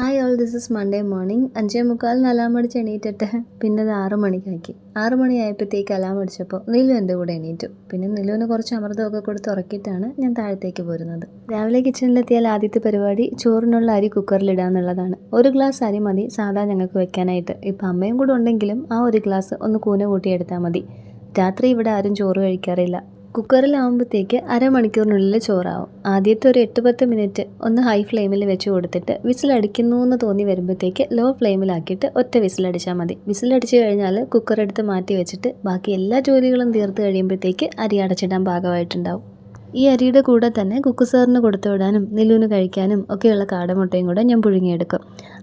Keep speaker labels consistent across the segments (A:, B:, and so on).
A: Hi all this is Monday morning അഞ്ചേ മുക്കാലിന് alarm അടിച്ച് എണീറ്റിട്ട് പിന്നെ അത് ആറ് മണിക്കാക്കി. ആറ് മണിയായപ്പോഴത്തേക്ക് അലാം അടിച്ചപ്പോൾ നിലു എന്റെ കൂടെ എണീറ്റു. പിന്നെ നിലുവിന് കുറച്ച് അമൃതമൊക്കെ കൊടുത്ത് ഉറക്കിയിട്ടാണ് ഞാൻ താഴത്തേക്ക് പോരുന്നത്. രാവിലെ കിച്ചണിലെത്തിയാൽ ആദ്യത്തെ പരിപാടി ചോറിനുള്ള അരി കുക്കറിലിടാന്നുള്ളതാണ് ഒരു ഗ്ലാസ് അരി മതി സാധാ ഞങ്ങൾക്ക് വെക്കാനായിട്ട്. ഇപ്പം അമ്മയും കൂടെ ഉണ്ടെങ്കിലും ആ ഒരു ഗ്ലാസ് ഒന്ന് കൂന കൂട്ടിയെടുത്താൽ മതി. രാത്രി ഇവിടെ ആരും ചോറ് കഴിക്കാറില്ല. കുക്കറിലാവുമ്പോഴത്തേക്ക് അരമണിക്കൂറിനുള്ളിൽ ചോറാവും. ആദ്യത്തെ ഒരു എട്ട് പത്ത് മിനിറ്റ് ഒന്ന് ഹൈ ഫ്ലെയിമിൽ വെച്ച് കൊടുത്തിട്ട് വിസിലടിക്കുന്നു എന്ന് തോന്നി വരുമ്പോഴത്തേക്ക് ലോ ഫ്ലെയിമിലാക്കിയിട്ട് ഒറ്റ വിസിലടിച്ചാൽ മതി. വിസിലടിച്ച് കഴിഞ്ഞാൽ കുക്കർ എടുത്ത് മാറ്റി വെച്ചിട്ട് ബാക്കി എല്ലാ ജോലികളും തീർത്ത് കഴിയുമ്പോഴത്തേക്ക് അരി അടച്ചിടാൻ പാകമായിട്ടുണ്ടാവും ഈ അരിയുടെ കൂടെ തന്നെ കുക്കു കുക്കുസാറിന് കൊടുത്തു വിടാനും നിലുവിന് കഴിക്കാനും ഒക്കെയുള്ള കാടമുട്ടയും കൂടെ ഞാൻ പുഴുങ്ങിയെടുക്കും.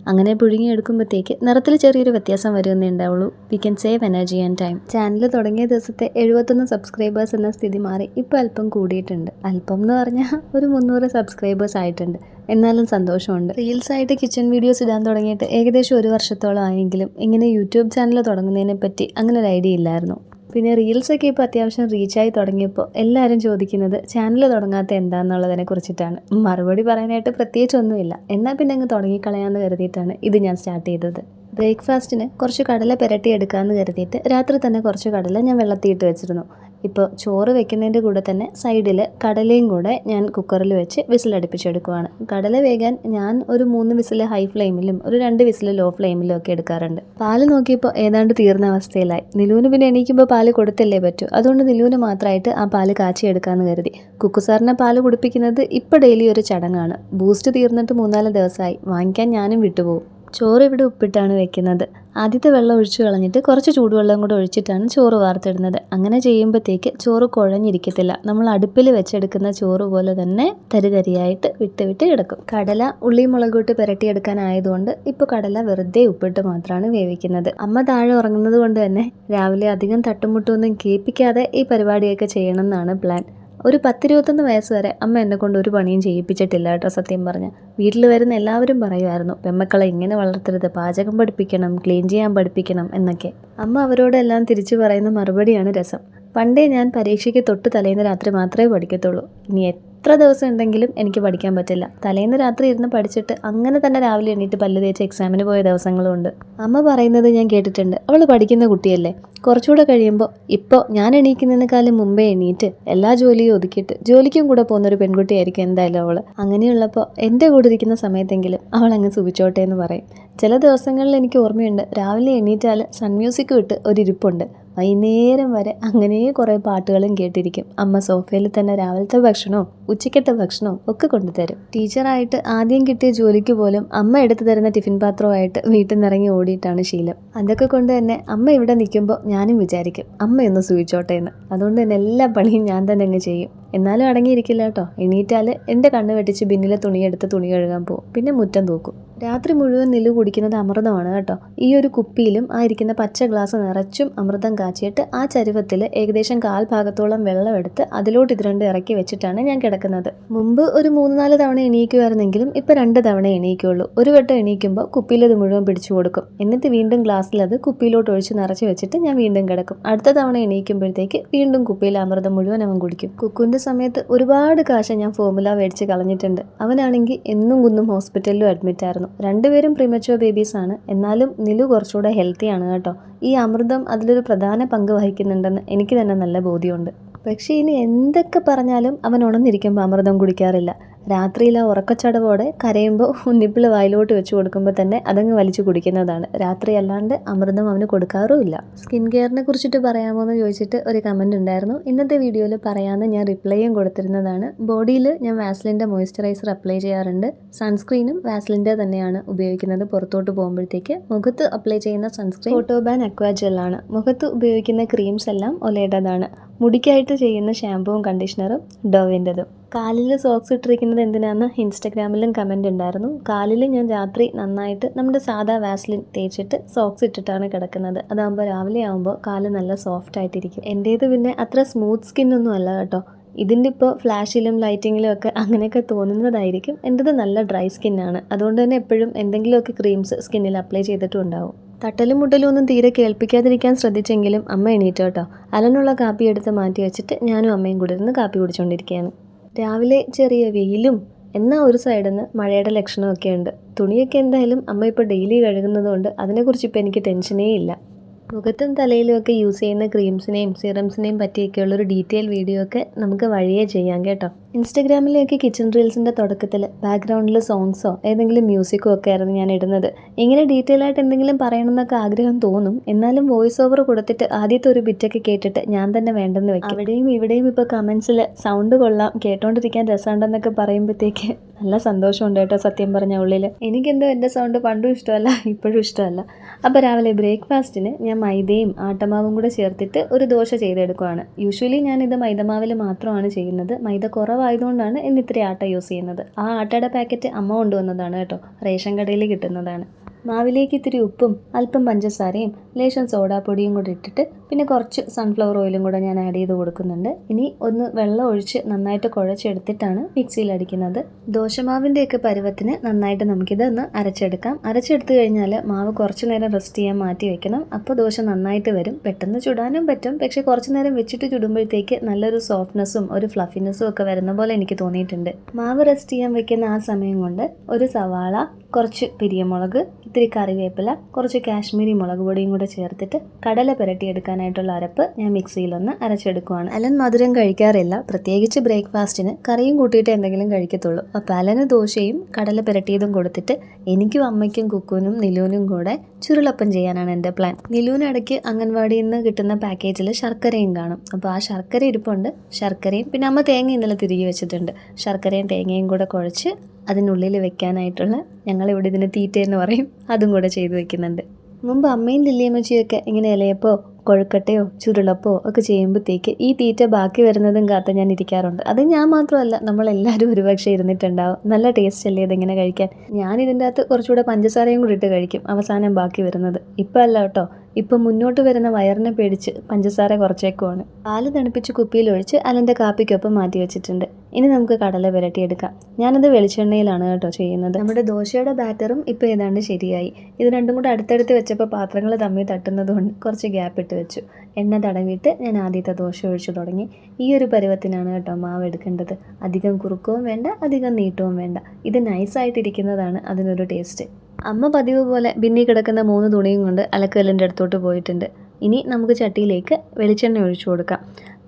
A: അങ്ങനെ പുഴുങ്ങിയെടുക്കുമ്പോഴത്തേക്ക് നിറത്തിൽ ചെറിയൊരു വ്യത്യാസം വരുമെന്നേ ഉണ്ടാവുള്ളൂ. We can save energy and time channel തുടങ്ങിയ ദിവസത്തെ എഴുപത്തൊന്ന് സബ്സ്ക്രൈബേഴ്സ് എന്ന സ്ഥിതി മാറി ഇപ്പോൾ അല്പം കൂടിയിട്ടുണ്ട്. അല്പം എന്ന് പറഞ്ഞാൽ ഒരു മുന്നൂറ് സബ്സ്ക്രൈബേഴ്സ് ആയിട്ടുണ്ട്. എന്നാലും സന്തോഷമുണ്ട്. റീൽസ് ആയിട്ട് കിച്ചൺ വീഡിയോസ് ഇടാൻ തുടങ്ങിയിട്ട് ഏകദേശം ഒരു വർഷത്തോളം ആയെങ്കിലും ഇങ്ങനെ യൂട്യൂബ് ചാനൽ തുടങ്ങുന്നതിനെ പറ്റി അങ്ങനെ ഒരു ഐഡിയ ഇല്ലായിരുന്നു. പിന്നെ റീൽസൊക്കെ ഇപ്പോൾ അത്യാവശ്യം റീച്ചായി തുടങ്ങിയപ്പോൾ എല്ലാവരും ചോദിക്കുന്നത് ചാനൽ തുടങ്ങാത്ത എന്താണെന്നുള്ളതിനെ കുറിച്ചിട്ടാണ്. മറുപടി പറയാനായിട്ട് പ്രത്യേകിച്ചൊന്നുമില്ല എന്നാൽ പിന്നെ അങ്ങ് തുടങ്ങിക്കളയാമെന്ന് കരുതിയിട്ടാണ് ഇത് ഞാൻ സ്റ്റാർട്ട് ചെയ്തത്. ബ്രേക്ക്ഫാസ്റ്റിന് കുറച്ച് കടല പുരട്ടി എടുക്കാമെന്ന് കരുതിയിട്ട് രാത്രി തന്നെ കുറച്ച് കടല ഞാൻ വെള്ളത്തിയിട്ട് വെച്ചിരുന്നു. ഇപ്പോൾ ചോറ് വെക്കുന്നതിന്റെ കൂടെ തന്നെ സൈഡിൽ കടലയും കൂടെ ഞാൻ കുക്കറിൽ വെച്ച് വിസിലടുപ്പിച്ചെടുക്കുവാണ്. കടല വേകാൻ ഞാൻ ഒരു മൂന്ന് വിസിൽ ഹൈ ഫ്ലെയിമിലും ഒരു രണ്ട് വിസിൽ ലോ ഫ്ലെയിമിലും ഒക്കെ എടുക്കാറുണ്ട്. പാൽ നോക്കിയപ്പോൾ ഏതാണ്ട് തീർന്ന അവസ്ഥയിലായി. നിലൂന് പിന്നെ എണീക്കുമ്പോൾ പാൽ കൊടുത്തല്ലേ പറ്റൂ? അതുകൊണ്ട് നിലൂന് മാത്രമായിട്ട് ആ പാൽ കാച്ചിയെടുക്കാമെന്ന് കരുതി. കുക്കുസാറിനെ പാൽ കുടിപ്പിക്കുന്നത് ഇപ്പോൾ ഡെയിലി ഒരു ചടങ്ങാണ്. ബൂസ്റ്റ് തീർന്നിട്ട് മൂന്നാൽ ദിവസമായി വാങ്ങിക്കാൻ ഞാനും വിട്ടുപോകും. ചോറ് ഇവിടെ ഉപ്പിട്ടാണ് വെക്കുന്നത്. ആദ്യത്തെ വെള്ളം ഒഴിച്ചു കളഞ്ഞിട്ട് കുറച്ച് ചൂടുവെള്ളം കൂടെ ഒഴിച്ചിട്ടാണ് ചോറ് വാർത്തിടുന്നത്. അങ്ങനെ ചെയ്യുമ്പോഴത്തേക്ക് ചോറ് കുഴഞ്ഞിരിക്കത്തില്ല. നമ്മൾ അടുപ്പിൽ വെച്ചെടുക്കുന്ന ചോറ് പോലെ തന്നെ തരിതരിയായിട്ട് വിട്ട് വിട്ട് കിടക്കും. കടല ഉള്ളി മുളകൂട്ട് പുരട്ടിയെടുക്കാനായതുകൊണ്ട് ഇപ്പോൾ കടല വെറുതെ ഉപ്പിട്ട് മാത്രമാണ് വേവിക്കുന്നത്. അമ്മ താഴെ ഉറങ്ങുന്നത് കൊണ്ട് തന്നെ രാവിലെ അധികം തട്ടുമുട്ടൊന്നും കേൾപ്പിക്കാതെ ഈ പരിപാടിയൊക്കെ ചെയ്യണം എന്നാണ് പ്ലാൻ. ഒരു പത്തിരുപത്തൊന്ന് വയസ്സ് വരെ അമ്മ എന്നെ കൊണ്ട് ഒരു പണിയും ചെയ്യിപ്പിച്ചിട്ടില്ല കേട്ടോ സത്യം പറഞ്ഞ. വീട്ടിൽ വരുന്ന എല്ലാവരും പറയുമായിരുന്നു പെമ്മക്കളെ ഇങ്ങനെ വളർത്തരുത്. പാചകം പഠിപ്പിക്കണം ക്ലീൻ ചെയ്യാൻ പഠിപ്പിക്കണം എന്നൊക്കെ. അമ്മ അവരോടെല്ലാം തിരിച്ചു പറയുന്ന മറുപടിയാണ് രസം. പണ്ടേ ഞാൻ പരീക്ഷയ്ക്ക് തൊട്ട് തലേന്ന് രാത്രി മാത്രമേ പഠിക്കത്തുള്ളൂ. ഇനി എത്ര ദിവസം ഉണ്ടെങ്കിലും എനിക്ക് പഠിക്കാൻ പറ്റില്ല. തലേന്ന് രാത്രി ഇരുന്ന് പഠിച്ചിട്ട് അങ്ങനെ തന്നെ രാവിലെ എണീറ്റ് പല്ല് തേച്ച് എക്സാമിന് പോയ ദിവസങ്ങളുമുണ്ട് അമ്മ പറയുന്നത് ഞാൻ കേട്ടിട്ടുണ്ട്. അവൾ പഠിക്കുന്ന കുട്ടിയല്ലേ. കുറച്ചുകൂടെ കഴിയുമ്പോൾ ഇപ്പോൾ ഞാൻ എണീക്കുന്നതിനേക്കാളും മുമ്പേ എണീറ്റ് എല്ലാ ജോലിയും ഒതുക്കിയിട്ട് ജോലിക്കും കൂടെ പോകുന്ന ഒരു പെൺകുട്ടിയായിരിക്കും എന്തായാലും അവൾ അങ്ങനെയുള്ളപ്പോൾ എന്റെ കൂടെ ഇരിക്കുന്ന സമയത്തെങ്കിലും അവൾ അങ്ങ് സുഖിച്ചോട്ടെ എന്ന് പറയും. ചില ദിവസങ്ങളിൽ എനിക്ക് ഓർമ്മയുണ്ട്. രാവിലെ എണീറ്റാൽ സൺ മ്യൂസിക് വിട്ട് ഒരു ഇരിപ്പുണ്ട്. വൈകുന്നേരം വരെ അങ്ങനെ കുറേ പാട്ടുകളും കേട്ടിരിക്കും. അമ്മ സോഫയിൽ തന്നെ രാവിലത്തെ ഭക്ഷണവും ഉച്ചയ്ക്കത്തെ ഭക്ഷണവും ഒക്കെ കൊണ്ടുതരും. ടീച്ചറായിട്ട് ആദ്യം കിട്ടിയ ജോലിക്ക് പോലും അമ്മ എടുത്തു തരുന്ന ടിഫിൻ പാത്രമായിട്ട് വീട്ടിൽ നിന്നിറങ്ങി ഓടിയിട്ടാണ് ശീലം. അതൊക്കെ കൊണ്ട് തന്നെ അമ്മ ഇവിടെ നിൽക്കുമ്പോൾ ഞാനും വിചാരിക്കും അമ്മയൊന്ന് സൂചിച്ചോട്ടെ എന്ന്. അതുകൊണ്ട് തന്നെ എല്ലാ പണിയും ഞാൻ തന്നെ അങ്ങ് ചെയ്യും. എന്നാലും അടങ്ങിയിരിക്കില്ല കേട്ടോ. എണീറ്റാൽ എന്റെ കണ്ണ് വെട്ടിച്ച് ബിന്നിലെ തുണിയെടുത്ത് തുണി കഴുകാൻ പോകും പിന്നെ മുറ്റം തൂക്കും. രാത്രി മുഴുവൻ നിലു കുടിക്കുന്നത് അമൃതമാണ് കേട്ടോ. ഈ ഒരു കുപ്പിയിലും ആ ഇരിക്കുന്ന പച്ച ഗ്ലാസ് നിറച്ചും അമൃതം കാച്ചിയിട്ട് ആ ചരുവത്തിൽ ഏകദേശം കാൽ ഭാഗത്തോളം വെള്ളമെടുത്ത് അതിലോട്ട് ഇത് രണ്ട് ഇറക്കി വെച്ചിട്ടാണ് ഞാൻ കിടക്കുന്നത്. മുമ്പ് ഒരു മൂന്ന് നാല് തവണ എണീക്കുമായിരുന്നെങ്കിലും ഇപ്പോൾ രണ്ട് തവണ എണീക്കുള്ളൂ. ഒരു വട്ടം എണീക്കുമ്പോൾ കുപ്പിയിൽ ഇത് മുഴുവൻ പിടിച്ചു കൊടുക്കും. എന്നിട്ട് വീണ്ടും ഗ്ലാസ്സിൽ അത് കുപ്പിയിലോട്ട് ഒഴിച്ച് നിറച്ച് വെച്ചിട്ട് ഞാൻ വീണ്ടും കിടക്കും. അടുത്ത തവണ എണീക്കുമ്പോഴത്തേക്ക് വീണ്ടും കുപ്പിയിൽ അമൃതം മുഴുവൻ അവൻ കുടിക്കും. കുക്കുന്റെ സമയത്ത് ഒരുപാട് കാശ് ഞാൻ ഫോമുല മേടിച്ച് കളഞ്ഞിട്ടുണ്ട്. അവനാണെങ്കിൽ എന്നും കുന്നും ഹോസ്പിറ്റലിലും അഡ്മിറ്റ് ആയിരുന്നു. രണ്ടുപേരും ബേബീസ് ആണ്. എന്നാലും നിലു കുറച്ചുകൂടെ ഹെൽത്തി ആണ് കേട്ടോ. ഈ അമൃതം അതിലൊരു പ്രധാന പങ്ക് വഹിക്കുന്നുണ്ടെന്ന് എനിക്ക് തന്നെ നല്ല ബോധ്യമുണ്ട്. പക്ഷേ ഇനി എന്തൊക്കെ പറഞ്ഞാലും അവൻ ഉണർന്നിരിക്കുമ്പോൾ അമൃതം കുടിക്കാറില്ല. രാത്രിയിൽ ആ ഉറക്കച്ചടവോടെ കരയുമ്പോൾ നിപ്പിൾ വായിലോട്ട് വെച്ച് കൊടുക്കുമ്പോൾ തന്നെ അതങ്ങ് വലിച്ചു കുടിക്കുന്നതാണ്. രാത്രി അല്ലാണ്ട് അമൃതം അവന് കൊടുക്കാറുമില്ല. സ്കിൻ കെയറിനെ കുറിച്ചിട്ട് പറയാമോ എന്ന് ചോദിച്ചിട്ട് ഒരു കമന്റ് ഉണ്ടായിരുന്നു. ഇന്നത്തെ വീഡിയോയിൽ പറയാമെന്ന് ഞാൻ റിപ്ലൈയും കൊടുത്തിരുന്നതാണ്. ബോഡിയിൽ ഞാൻ വാസ്ലിന്റെ മോയ്സ്ചറൈസർ അപ്ലൈ ചെയ്യാറുണ്ട്. സൺസ്ക്രീനും വാസ്ലിന്റെ തന്നെയാണ് ഉപയോഗിക്കുന്നത് പുറത്തോട്ട് പോകുമ്പോഴത്തേക്ക്. മുഖത്ത് അപ്ലൈ ചെയ്യുന്ന സൺസ്ക്രീൻ ഫോട്ടോബാൻ അക്വാജെല്ലാണ് മുഖത്ത് ഉപയോഗിക്കുന്ന ക്രീംസ് എല്ലാം ഒലേഡതാണ് മുടിക്കായിട്ട് ചെയ്യുന്ന ഷാമ്പുവും കണ്ടീഷണറും ഡോവിന്റെതും. കാലിൽ സോക്സ് ഇട്ടിരിക്കുന്നത് എന്തിനാന്ന് ഇൻസ്റ്റഗ്രാമിലും കമന്റ് ഉണ്ടായിരുന്നു. കാലിൽ ഞാൻ രാത്രി നന്നായിട്ട് നമ്മുടെ സാധാ വാസ്ലിൻ തേച്ചിട്ട് സോക്സ് ഇട്ടിട്ടാണ് കിടക്കുന്നത്. അതാകുമ്പോൾ രാവിലെ ആകുമ്പോൾ കാൽ നല്ല സോഫ്റ്റ് ആയിട്ടിരിക്കും. എന്റേത് പിന്നെ അത്ര സ്മൂത്ത് സ്കിന്നൊന്നും അല്ല കേട്ടോ. ഇതിന്റെ ഇപ്പോൾ ഫ്ലാഷിലും ലൈറ്റിങ്ങിലും ഒക്കെ അങ്ങനെയൊക്കെ തോന്നുന്നതായിരിക്കും. എന്റെത് നല്ല ഡ്രൈ സ്കിന്നാണ് അതുകൊണ്ട് തന്നെ എപ്പോഴും എന്തെങ്കിലുമൊക്കെ ക്രീംസ് സ്കിന്നിൽ അപ്ലൈ ചെയ്തിട്ടും ഉണ്ടാവും. തട്ടലും മുട്ടലും ഒന്നും തീരെ കേൾപ്പിക്കാതിരിക്കാൻ ശ്രദ്ധിച്ചെങ്കിലും അമ്മ എണീറ്റോ കേട്ടോ. അലനുള്ള കാപ്പി എടുത്ത് മാറ്റി വെച്ചിട്ട് ഞാനും അമ്മയും കൂടി ഇരുന്ന് കാപ്പി കുടിച്ചുകൊണ്ടിരിക്കുകയാണ് രാവിലെ ചെറിയ വെയിലും എന്നാൽ ഒരു സൈഡിൽ നിന്ന് മഴയുടെ ലക്ഷണമൊക്കെ ഉണ്ട്. തുണിയൊക്കെ എന്തായാലും അമ്മ ഇപ്പോൾ ഡെയിലി കഴുകുന്നതുകൊണ്ട് അതിനെക്കുറിച്ച് ഇപ്പോൾ എനിക്ക് ടെൻഷനേ ഇല്ല. മുഖത്തും തലയിലും ഒക്കെ യൂസ് ചെയ്യുന്ന ക്രീംസിനെയും സിറംസിനെയും പറ്റിയൊക്കെയുള്ളൊരു ഡീറ്റെയിൽ വീഡിയോ ഒക്കെ നമുക്ക് വഴിയേ ചെയ്യാം കേട്ടോ. ഇൻസ്റ്റഗ്രാമിലേക്ക് കിച്ചൺ റീൽസിന്റെ തുടക്കത്തിൽ ബാക്ക്ഗ്രൗണ്ടിൽ സോങ്സോ ഏതെങ്കിലും മ്യൂസിക്കോ ഒക്കെ ആയിരുന്നു ഞാൻ ഇടുന്നത്. ഇങ്ങനെ ഡീറ്റെയിൽ ആയിട്ട് എന്തെങ്കിലും പറയണമെന്നൊക്കെ ആഗ്രഹം തോന്നും. എന്നാലും വോയിസ് ഓവർ കൊടുത്തിട്ട് ആദ്യത്തെ ഒരു ബിറ്റൊക്കെ കേട്ടിട്ട് ഞാൻ തന്നെ വേണ്ടെന്ന് വെക്കും. അവിടെയും ഇവിടെയും ഇപ്പോൾ കമൻസിൽ സൗണ്ട് കൊള്ളാം കേട്ടോണ്ടിരിക്കാൻ രസമുണ്ടെന്നൊക്കെ പറയുമ്പോഴത്തേക്ക് നല്ല സന്തോഷമുണ്ട് കേട്ടോ സത്യം പറഞ്ഞ ഉള്ളിൽ. എനിക്കെന്തോ എന്റെ സൗണ്ട് പണ്ടും ഇഷ്ടമല്ല ഇപ്പോഴും ഇഷ്ടമല്ല. അപ്പോൾ രാവിലെ ബ്രേക്ക്ഫാസ്റ്റിന് ഞാൻ മൈദയും ആട്ടമാവും കൂടെ ചേർത്തിട്ട് ഒരു ദോശ ചെയ്തെടുക്കുവാണ്. യൂഷ്വലി ഞാനിത് മൈദമാവിൽ മാത്രമാണ് ചെയ്യുന്നത്. മൈദ കുറവായതുകൊണ്ടാണ് ഇന്ന് ആട്ട യൂസ് ചെയ്യുന്നത്. ആ ആട്ടയുടെ പാക്കറ്റ് അമ്മ കൊണ്ടുവന്നതാണ് കേട്ടോ. റേഷൻ കടയിൽ കിട്ടുന്നതാണ്. മാവിലേക്ക് ഇത്തിരി ഉപ്പും അല്പം പഞ്ചസാരയും ലേശം സോഡാപ്പൊടിയും കൂടി ഇട്ടിട്ട് പിന്നെ കുറച്ച് സൺഫ്ലവർ ഓയിലും കൂടെ ഞാൻ ആഡ് ചെയ്ത് കൊടുക്കുന്നുണ്ട്. ഇനി ഒന്ന് വെള്ളം ഒഴിച്ച് നന്നായിട്ട് കുഴച്ചെടുത്തിട്ടാണ് മിക്സിയിൽ അടിക്കുന്നത്. ദോശമാവിന്റെയൊക്കെ പരുവത്തിന് നന്നായിട്ട് നമുക്കിത് ഒന്ന് അരച്ചെടുക്കാം. അരച്ചെടുത്ത് കഴിഞ്ഞാൽ മാവ് കുറച്ച് നേരം റെസ്റ്റ് ചെയ്യാൻ മാറ്റി വെക്കണം. അപ്പോൾ ദോശ നന്നായിട്ട് വരും. പെട്ടെന്ന് ചുടാനും പറ്റും. പക്ഷേ കുറച്ച് നേരം വെച്ചിട്ട് ചുടുമ്പോഴത്തേക്ക് നല്ലൊരു സോഫ്റ്റ്നെസ്സും ഒരു ഫ്ലഫിനെസ്സും ഒക്കെ വരുന്ന പോലെ എനിക്ക് തോന്നിയിട്ടുണ്ട്. മാവ് റെസ്റ്റ് ചെയ്യാൻ വെക്കുന്ന ആ സമയം കൊണ്ട് ഒരു സവാള കുറച്ച് പിരിയമുളക് ഇത്തിരി കറിവേപ്പില കുറച്ച് കാശ്മീരി മുളക് പൊടിയും കൂടെ ചേർത്തിട്ട് കടല പുരട്ടി എടുക്കാനായിട്ടുള്ള അരപ്പ് ഞാൻ മിക്സിയിലൊന്ന് അരച്ചെടുക്കുവാണ്. അലൻ മധുരം കഴിക്കാറില്ല. പ്രത്യേകിച്ച് ബ്രേക്ക്ഫാസ്റ്റിന് കറിയും കൂട്ടിയിട്ട് എന്തെങ്കിലും കഴിക്കത്തുള്ളൂ. അപ്പോൾ അലന് ദോശയും കടല പുരട്ടിയതും കൊടുത്തിട്ട് എനിക്കും അമ്മയ്ക്കും കുക്കുനും നിലൂനും കൂടെ ചുരുളപ്പം ചെയ്യാനാണ് എന്റെ പ്ലാൻ. നിലുവിന് ഇടയ്ക്ക് അംഗൻവാടിയിൽ നിന്ന് കിട്ടുന്ന പാക്കേജിൽ ശർക്കരയും കാണും. അപ്പോൾ ആ ശർക്കര ഇരിപ്പുണ്ട്. ശർക്കരയും പിന്നെ അമ്മ തേങ്ങ ഇന്നലെ തിരികെ വെച്ചിട്ടുണ്ട്. ശർക്കരയും തേങ്ങയും കൂടെ കുഴച്ച് അതിനുള്ളിൽ വെക്കാനായിട്ടുള്ള ഞങ്ങളിവിടെ ഇതിന് തീറ്റ എന്ന് പറയും. അതും കൂടെ ചെയ്ത് വെക്കുന്നുണ്ട്. മുമ്പ് അമ്മയും ലില്ലിയമ്മച്ചിയൊക്കെ ഇങ്ങനെ ഇലയപ്പോ കൊഴുക്കട്ടയോ ചുരുളപ്പോ ഒക്കെ ചെയ്യുമ്പോഴത്തേക്ക് ഈ തീറ്റ ബാക്കി വരുന്നതും കാത്ത് ഞാൻ ഇരിക്കാറുണ്ട്. അത് ഞാൻ മാത്രമല്ല നമ്മളെല്ലാവരും ഒരുപക്ഷെ ഇരുന്നിട്ടുണ്ടാവും. നല്ല ടേസ്റ്റ് അല്ലേ ഇതിങ്ങനെ കഴിക്കാൻ? ഞാൻ ഇതിന്റെ അകത്ത് കുറച്ചുകൂടെ പഞ്ചസാരയും കൂടി ഇട്ട് കഴിക്കും അവസാനം ബാക്കി വരുന്നത്. ഇപ്പം അല്ല കേട്ടോ. ഇപ്പം മുന്നോട്ട് വരുന്ന വയറിനെ പേടിച്ച് പഞ്ചസാര കുറച്ചേക്കുവാണ്. പാൽ തണുപ്പിച്ച് കുപ്പിയിലൊഴിച്ച് അലന്റെ കാപ്പിക്കൊപ്പം മാറ്റി വെച്ചിട്ടുണ്ട്. ഇനി നമുക്ക് കടല പുരട്ടിയെടുക്കാം ഞാനത് വെളിച്ചെണ്ണയിലാണ് കേട്ടോ ചെയ്യുന്നത്. നമ്മുടെ ദോശയുടെ ബാറ്ററും ഇപ്പോൾ ഏതാണ്ട് ശരിയായി. ഇത് രണ്ടും കൂടെ അടുത്തടുത്ത് വെച്ചപ്പോൾ പാത്രങ്ങൾ തമ്മിൽ തട്ടുന്നത് കൊണ്ട് കുറച്ച് ഗ്യാപ്പ് ഇട്ട് വെച്ചു. എണ്ണ തടവിയിട്ട് ഞാൻ ആദ്യത്തെ ദോശ ഒഴിച്ചു തുടങ്ങി. ഈ ഒരു പരുവത്തിനാണ് കേട്ടോ മാവ് എടുക്കേണ്ടത്. അധികം കുറുക്കവും വേണ്ട അധികം നീട്ടവും വേണ്ട. ഇത് നൈസായിട്ടിരിക്കുന്നതാണ് അതിനൊരു ടേസ്റ്റ് അമ്മ പതിവ് പോലെ ഭിന്നി കിടക്കുന്ന മൂന്ന് തുണിയും കൊണ്ട് അലക്കല്ലിന്റെ അടുത്തോട്ട് പോയിട്ടുണ്ട്. ഇനി നമുക്ക് ചട്ടിയിലേക്ക് വെളിച്ചെണ്ണ ഒഴിച്ചു കൊടുക്കാം.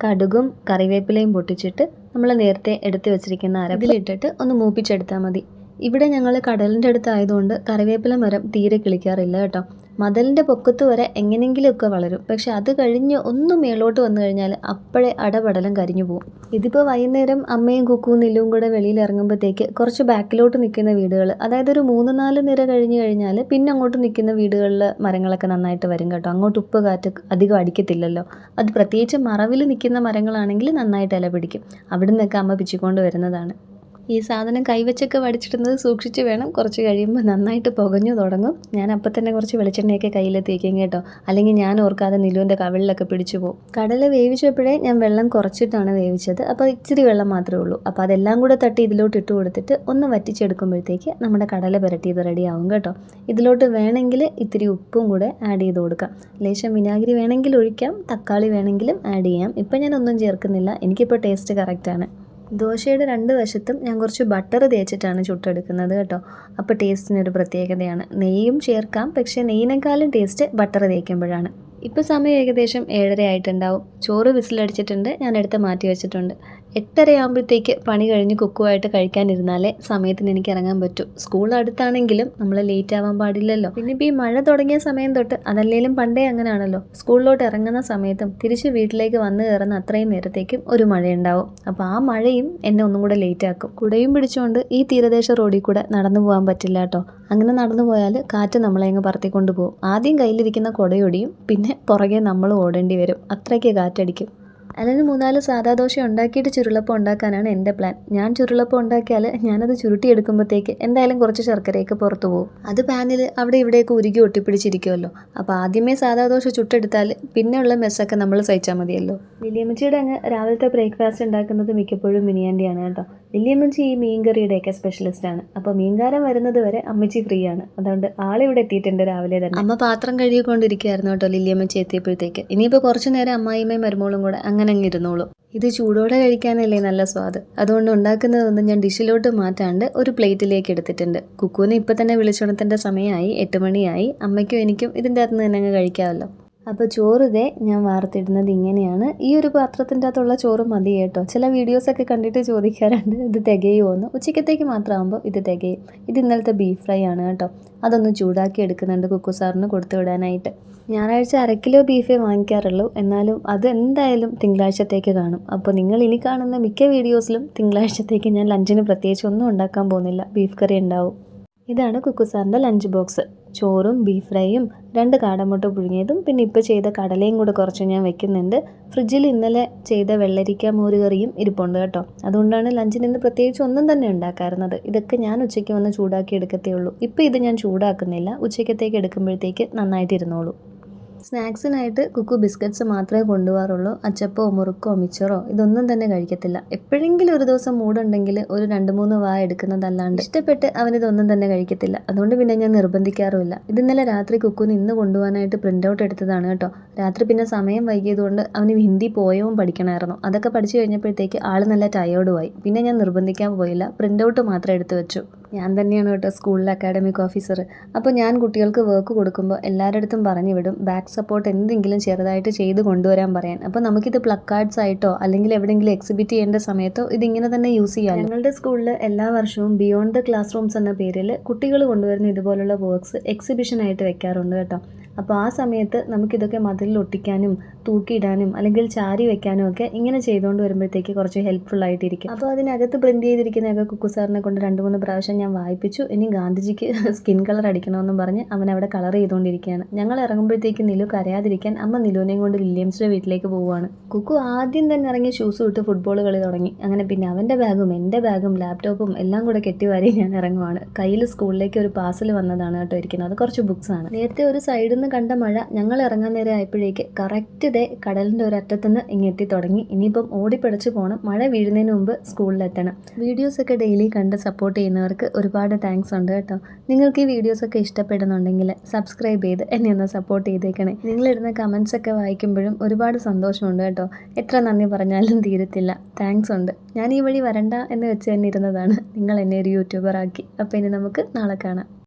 A: കടുകും കറിവേപ്പിലയും പൊട്ടിച്ചിട്ട് നമ്മൾ നേരത്തെ എടുത്തു വെച്ചിരിക്കുന്ന അരവിലിട്ടിട്ട് ഒന്ന് മൂപ്പിച്ചെടുത്താൽ മതി. ഇവിടെ ഞങ്ങൾ കടലിന്റെ അടുത്തായതുകൊണ്ട് കറിവേപ്പില മരം തീരെ കിളിക്കാറില്ല കേട്ടോ. മതിലിന്റെ പൊക്കത്ത് വരെ എങ്ങനെയെങ്കിലുമൊക്കെ വളരും. പക്ഷെ അത് കഴിഞ്ഞ് ഒന്ന് മേളോട്ട് വന്നു കഴിഞ്ഞാൽ അപ്പോഴേ അടപടലം കരിഞ്ഞു പോകും ഇതിപ്പോൾ വൈകുന്നേരം അമ്മയും കുക്കും നില്ലും കൂടെ വെളിയിൽ ഇറങ്ങുമ്പോഴത്തേക്ക് കുറച്ച് ബാക്കിലോട്ട് നിൽക്കുന്ന വീടുകൾ അതായത് ഒരു മൂന്ന് നാല് നിര കഴിഞ്ഞ് കഴിഞ്ഞാൽ പിന്നെ അങ്ങോട്ട് നിൽക്കുന്ന വീടുകളിൽ മരങ്ങളൊക്കെ നന്നായിട്ട് വരും കേട്ടോ. അങ്ങോട്ട് ഉപ്പ് കാറ്റ് അധികം അടിക്കത്തില്ലല്ലോ. അത് പ്രത്യേകിച്ച് മറവിൽ നിൽക്കുന്ന മരങ്ങളാണെങ്കിൽ നന്നായിട്ട് ഇല പിടിക്കും. അവിടെ നിന്നൊക്കെ അമ്മ പിച്ചിക്കൊണ്ട് വരുന്നതാണ്. ഈ സാധനം കൈവച്ചൊക്കെ വടിച്ചിടുന്നത് സൂക്ഷിച്ച് വേണം. കുറച്ച് കഴിയുമ്പോൾ നന്നായിട്ട് പുകഞ്ഞു തുടങ്ങും. ഞാൻ അപ്പം തന്നെ കുറച്ച് വെളിച്ചെണ്ണയൊക്കെ കയ്യിൽ തേക്കും കേട്ടോ. അല്ലെങ്കിൽ ഞാൻ ഓർക്കാതെ നിലുവിന്റെ കവിളിലൊക്കെ പിടിച്ചു പോകും. കടല വേവിച്ചപ്പോഴേ ഞാൻ വെള്ളം കുറച്ചിട്ടാണ് വേവിച്ചത്. അപ്പോൾ ഇച്ചിരി വെള്ളം മാത്രമേ ഉള്ളൂ. അപ്പോൾ അതെല്ലാം കൂടെ തട്ടി ഇതിലോട്ട് ഇട്ട് കൊടുത്തിട്ട് ഒന്ന് വറ്റിച്ചെടുക്കുമ്പോഴത്തേക്ക് നമ്മുടെ കടല പുരട്ടിയത് റെഡിയാവും കേട്ടോ. ഇതിലോട്ട് വേണമെങ്കിൽ ഇത്തിരി ഉപ്പും കൂടെ ആഡ് ചെയ്ത് കൊടുക്കാം. ലേശം വിനാഗിരി വേണമെങ്കിൽ ഒഴിക്കാം. തക്കാളി വേണമെങ്കിലും ആഡ് ചെയ്യാം. ഇപ്പം ഞാനൊന്നും ചേർക്കുന്നില്ല. എനിക്കിപ്പോൾ ടേസ്റ്റ് കറക്റ്റാണ് ദോശയുടെ രണ്ട് വശത്തും ഞാൻ കുറച്ച് ബട്ടർ തേച്ചിട്ടാണ് ചുട്ടെടുക്കുന്നത് കേട്ടോ. അപ്പോൾ ടേസ്റ്റിനൊരു പ്രത്യേകതയാണ്. നെയ്യും ചേർക്കാം. പക്ഷേ നെയ്യിനേക്കാളും ടേസ്റ്റ് ബട്ടർ തേക്കുമ്പോഴാണ്. ഇപ്പോൾ സമയം ഏകദേശം ഏഴര ആയിട്ടുണ്ടാവും ചോറ് വിസിലടിച്ചിട്ടുണ്ട്. ഞാൻ എടുത്ത് മാറ്റി വെച്ചിട്ടുണ്ട്. എട്ടരയാകുമ്പോഴത്തേക്ക് പണി കഴിഞ്ഞ് കുക്കുമായിട്ട് കഴിക്കാനിരുന്നാലേ സമയത്തിന് എനിക്ക് ഇറങ്ങാൻ പറ്റൂ. സ്കൂൾ അടുത്താണെങ്കിലും നമ്മൾ ലേറ്റ് ആവാൻ പാടില്ലല്ലോ. പിന്നെ ഇപ്പോൾ ഈ മഴ തുടങ്ങിയ സമയം തൊട്ട് അതല്ലേലും പണ്ടേ അങ്ങനെയാണല്ലോ. സ്കൂളിലോട്ട് ഇറങ്ങുന്ന സമയത്തും തിരിച്ച് വീട്ടിലേക്ക് വന്നു കയറുന്ന അത്രയും നേരത്തേക്കും ഒരു മഴയുണ്ടാവും. അപ്പോൾ ആ മഴയും എന്നെ ഒന്നും കൂടെ ലേറ്റ് ആക്കും കുടയും പിടിച്ചുകൊണ്ട് ഈ തീരദേശ റോഡിൽ കൂടെ നടന്നു പോകാൻ പറ്റില്ല കേട്ടോ. അങ്ങനെ നടന്നു പോയാൽ കാറ്റ് നമ്മളെ അങ്ങ് പറത്തിക്കൊണ്ട് പോകും. ആദ്യം കയ്യിലിരിക്കുന്ന കുടയൊടിയും പിന്നെ പുറകെ നമ്മൾ ഓടേണ്ടി വരും. അത്രയ്ക്ക് കാറ്റടിക്കും. അലന് മൂന്നാൽ സാധാ ദോശ ഉണ്ടാക്കിയിട്ട് ചുരുളപ്പം ഉണ്ടാക്കാനാണ് എന്റെ പ്ലാൻ. ഞാൻ ചുരുളപ്പം ഉണ്ടാക്കിയാൽ ഞാനത് ചുരുട്ടിയെടുക്കുമ്പോഴത്തേക്ക് എന്തായാലും കുറച്ച് ശർക്കരയൊക്കെ പുറത്തു പോകും. അത് പാനിൽ അവിടെ ഇവിടെയൊക്കെ ഉരുകി ഒട്ടിപ്പിടിച്ചിരിക്കുമല്ലോ. അപ്പോൾ ആദ്യമേ സാധാ ദോശ ചുട്ടെടുത്താൽ പിന്നെയുള്ള മെസ്സൊക്കെ നമ്മൾ സഹിച്ചാൽ മതിയല്ലോ. വലിയമ്മച്ചിയുടെ അങ്ങ് രാവിലത്തെ ബ്രേക്ക്ഫാസ്റ്റ് ഉണ്ടാക്കുന്നത് മിക്കപ്പോഴും മിനിയാണ്ടിയാണ് കേട്ടോ. ലില്ലിയമ്മച്ചി ഈ മീൻകറിയുടെയൊക്കെ ആണ്. അപ്പോൾ മീൻകാരം വരുന്നത് വരെ അമ്മച്ചി ഫ്രീ ആണ്. അതുകൊണ്ട് ആളിവിടെ എത്തിയിട്ടുണ്ട് രാവിലെ തന്നെ. അമ്മ പാത്രം കഴുകിക്കൊണ്ടിരിക്കുകയായിരുന്നു കേട്ടോ ലില്ലിയമ്മച്ചി എത്തിയപ്പോഴത്തേക്ക്. ഇനിയിപ്പോൾ കുറച്ചു നേരം അമ്മായിമ്മയും മരുമോളും കൂടെ അങ്ങനെ അങ്ങ് ഇരുന്നോളൂ. ഇത് ചൂടോടെ കഴിക്കാനല്ലേ നല്ല സ്വാദ്. അതുകൊണ്ട് ഉണ്ടാക്കുന്നതൊന്നും ഞാൻ ഡിഷിലോട്ട് മാറ്റാണ്ട് ഒരു പ്ലേറ്റിലേക്ക് എടുത്തിട്ടുണ്ട്. കുക്കുവിനെ ഇപ്പം തന്നെ വിളിച്ചുണത്തിന്റെ സമയമായി എട്ട് മണിയായി. അമ്മയ്ക്കും എനിക്കും ഇതിന്റെ അകത്ത് നിന്ന് തന്നെ അങ്ങ് കഴിക്കാമല്ലോ. അപ്പോൾ ചോറ് ഞാൻ വാർത്തിടുന്നത് ഇങ്ങനെയാണ്. ഈ ഒരു പാത്രത്തിന്റെ അകത്തുള്ള ചോറ് മതി കേട്ടോ. ചില വീഡിയോസൊക്കെ കണ്ടിട്ട് ചോദിക്കാറുണ്ട് ഇത് തികയുമോ എന്ന് ഉച്ചക്കത്തേക്ക് മാത്രമാകുമ്പോൾ ഇത് തികയും. ഇത് ഇന്നലത്തെ ബീഫ് ഫ്രൈ ആണ് കേട്ടോ. അതൊന്ന് ചൂടാക്കി എടുക്കുന്നുണ്ട് കുക്കു സാറിന് കൊടുത്തു വിടാനായിട്ട്. ഞായറാഴ്ച അര കിലോ ബീഫേ വാങ്ങിക്കാറുള്ളൂ. എന്നാലും അത് എന്തായാലും തിങ്കളാഴ്ചത്തേക്ക് കാണും. അപ്പോൾ നിങ്ങൾ ഇനി കാണുന്ന മിക്ക വീഡിയോസിലും തിങ്കളാഴ്ചത്തേക്ക് ഞാൻ ലഞ്ചിന് പ്രത്യേകിച്ച് ഒന്നും ഉണ്ടാക്കാൻ പോകുന്നില്ല. ബീഫ് കറി ഉണ്ടാവും. ഇതാണ് കുക്കു സാറിന്റെ ലഞ്ച് ബോക്സ് ചോറും ബീഫ് ഫ്രൈയും രണ്ട് കാടമുട്ട പുഴുങ്ങിയതും പിന്നെ ഇപ്പോൾ ചെയ്ത കടലയും കൂടെ കുറച്ച് ഞാൻ വെക്കുന്നുണ്ട്. ഫ്രിഡ്ജിൽ ഇന്നലെ ചെയ്ത വെള്ളരിക്ക മോരുകറിയും ഇരിപ്പുണ്ട് കേട്ടോ. അതുകൊണ്ടാണ് ലഞ്ചിന് ഇന്ന് പ്രത്യേകിച്ച് ഒന്നും തന്നെ ഉണ്ടാക്കാറുന്നത്. ഇതൊക്കെ ഞാൻ ഉച്ചയ്ക്ക് വന്ന് ചൂടാക്കി എടുക്കത്തേ ഉള്ളൂ. ഇപ്പോൾ ഇത് ഞാൻ ചൂടാക്കുന്നില്ല. ഉച്ചയ്ക്കത്തേക്ക് എടുക്കുമ്പോഴത്തേക്ക് നന്നായിട്ട് ഇരുന്നോളൂ. സ്നാക്സിനായിട്ട് കുക്കു ബിസ്ക്കറ്റ്സ് മാത്രമേ കൊണ്ടുപോകാറുള്ളൂ. അച്ചപ്പോ മുറുക്കോ മിച്ചറോ ഇതൊന്നും തന്നെ കഴിക്കത്തില്ല. എപ്പോഴെങ്കിലും ഒരു ദിവസം മൂടുണ്ടെങ്കിൽ ഒരു രണ്ട് മൂന്ന് വാ എടുക്കുന്നതല്ലാണ്ട് ഇഷ്ടപ്പെട്ട് അവനിതൊന്നും തന്നെ കഴിക്കത്തില്ല. അതുകൊണ്ട് പിന്നെ ഞാൻ നിർബന്ധിക്കാറുമില്ല. ഇത് ഇന്നലെ രാത്രി കുക്കുവിന് ഇന്ന് കൊണ്ടുപോകാനായിട്ട് പ്രിന്റ് ഔട്ട് എടുത്തതാണ് കേട്ടോ. രാത്രി പിന്നെ സമയം വൈകിയതുകൊണ്ട് അവന് ഹിന്ദി പോയവും പഠിക്കണമായിരുന്നു. അതൊക്കെ പഠിച്ചു കഴിഞ്ഞപ്പോഴത്തേക്ക് ആൾ നല്ല ടയേർഡുമായി പിന്നെ ഞാൻ നിർബന്ധിക്കാൻ പോയില്ല. പ്രിന്റ് ഔട്ട് മാത്രം എടുത്തു വെച്ചു. ഞാൻ തന്നെയാണ് കേട്ടോ സ്കൂളിലെ അക്കാഡമിക് ഓഫീസർ അപ്പോൾ ഞാൻ കുട്ടികൾക്ക് വർക്ക് കൊടുക്കുമ്പോൾ എല്ലാവരുടെ പറഞ്ഞു വിടും ബാക്ക് സപ്പോർട്ട് എന്തെങ്കിലും ചെറുതായിട്ട് ചെയ്ത് കൊണ്ടുവരാൻ പറയാൻ. അപ്പോൾ നമുക്കിത് പ്ലക്കാർഡ്സ് ആയിട്ടോ അല്ലെങ്കിൽ എവിടെയെങ്കിലും എക്സിബിറ്റ് ചെയ്യേണ്ട സമയത്തോ ഇതിങ്ങനെ തന്നെ യൂസ് ചെയ്യാം ഞങ്ങളുടെ സ്കൂളിൽ എല്ലാ വർഷവും ബിയോണ്ട് ദ ക്ലാസ് റൂംസ് എന്ന പേരിൽ കുട്ടികൾ കൊണ്ടുവരുന്ന ഇതുപോലുള്ള വർക്ക്സ് എക്സിബിഷനായിട്ട് വെക്കാറുണ്ട് കേട്ടോ. അപ്പോൾ ആ സമയത്ത് നമുക്കിതൊക്കെ മതിലിൽ ഒട്ടിക്കാനും തൂക്കിയിടാനും അല്ലെങ്കിൽ ചാരി വെക്കാനും ഒക്കെ ഇങ്ങനെ ചെയ്തുകൊണ്ട് വരുമ്പോഴത്തേക്ക് കുറച്ച് ഹെൽപ്ഫുൾ ആയിട്ടിരിക്കും. അപ്പോൾ അതിനകത്ത് പ്രിന്റ് ചെയ്തിരിക്കുന്നതൊക്കെ കുക്കു സാറിനെ കൊണ്ട് രണ്ട് മൂന്ന് പ്രാവശ്യം ഞാൻ വായിപ്പിച്ചു. ഇനി ഗാന്ധിജിക്ക് സ്കിൻ കളർ അടിക്കണമെന്നും പറഞ്ഞ് അവൻ അവിടെ കളർ ചെയ്തുകൊണ്ടിരിക്കുകയാണ് ഞങ്ങൾ ഇറങ്ങുമ്പോഴത്തേക്ക് നിലു കരയാതിരിക്കാൻ അമ്മ നിലുവിനെയും കൊണ്ട് വില്യംസിന്റെ വീട്ടിലേക്ക് പോവുകയാണ്. കുക്കു ആദ്യം തന്നെ ഇറങ്ങി ഷൂസ് ഇട്ട് ഫുട്ബോൾ കളി തുടങ്ങി. അങ്ങനെ പിന്നെ അവന്റെ ബാഗും എന്റെ ബാഗും ലാപ്ടോപ്പും എല്ലാം കൂടെ കെട്ടിവാരി ഞാൻ ഇറങ്ങുവാണ്. കയ്യിൽ സ്കൂളിലേക്ക് ഒരു പാസൽ വന്നതാണ് കേട്ടോ ഇരിക്കുന്നത്. അത് കുറച്ച് ബുക്സ് ആണ്. നേരത്തെ ഒരു സൈഡിൽ നിന്ന് കണ്ട മഴ ഞങ്ങൾ ഇറങ്ങാൻ നേരെ ആയപ്പോഴേക്ക് കറക്റ്റ് ഇതേ കടലിന്റെ ഒരറ്റത്തുനിന്ന് ഇങ്ങെത്തി തുടങ്ങി. ഇനിയിപ്പം ഓടിപ്പിടച്ച് പോകണം മഴ വീഴുന്നതിന് മുമ്പ് സ്കൂളിലെത്തണം. വീഡിയോസൊക്കെ ഡെയിലി കണ്ട് സപ്പോർട്ട് ചെയ്യുന്നവർക്ക് ഒരുപാട് താങ്ക്സ് ഉണ്ട് കേട്ടോ. നിങ്ങൾക്ക് ഈ വീഡിയോസൊക്കെ ഇഷ്ടപ്പെടുന്നുണ്ടെങ്കിൽ സബ്സ്ക്രൈബ് ചെയ്ത് എന്നെ ഒന്ന് സപ്പോർട്ട് ചെയ്തേക്കണേ. നിങ്ങളിടുന്ന കമൻസ് ഒക്കെ വായിക്കുമ്പോഴും ഒരുപാട് സന്തോഷമുണ്ട് കേട്ടോ. എത്ര നന്ദി പറഞ്ഞാലും തീരത്തില്ല. താങ്ക്സ് ഉണ്ട്. ഞാൻ ഈ വഴി വരണ്ട എന്ന് വെച്ച് തന്നെ ഇരുന്നതാണ്. നിങ്ങൾ എന്നെ ഒരു യൂട്യൂബർ ആക്കി. അപ്പോൾ ഇനി നമുക്ക് നാളെ കാണാം.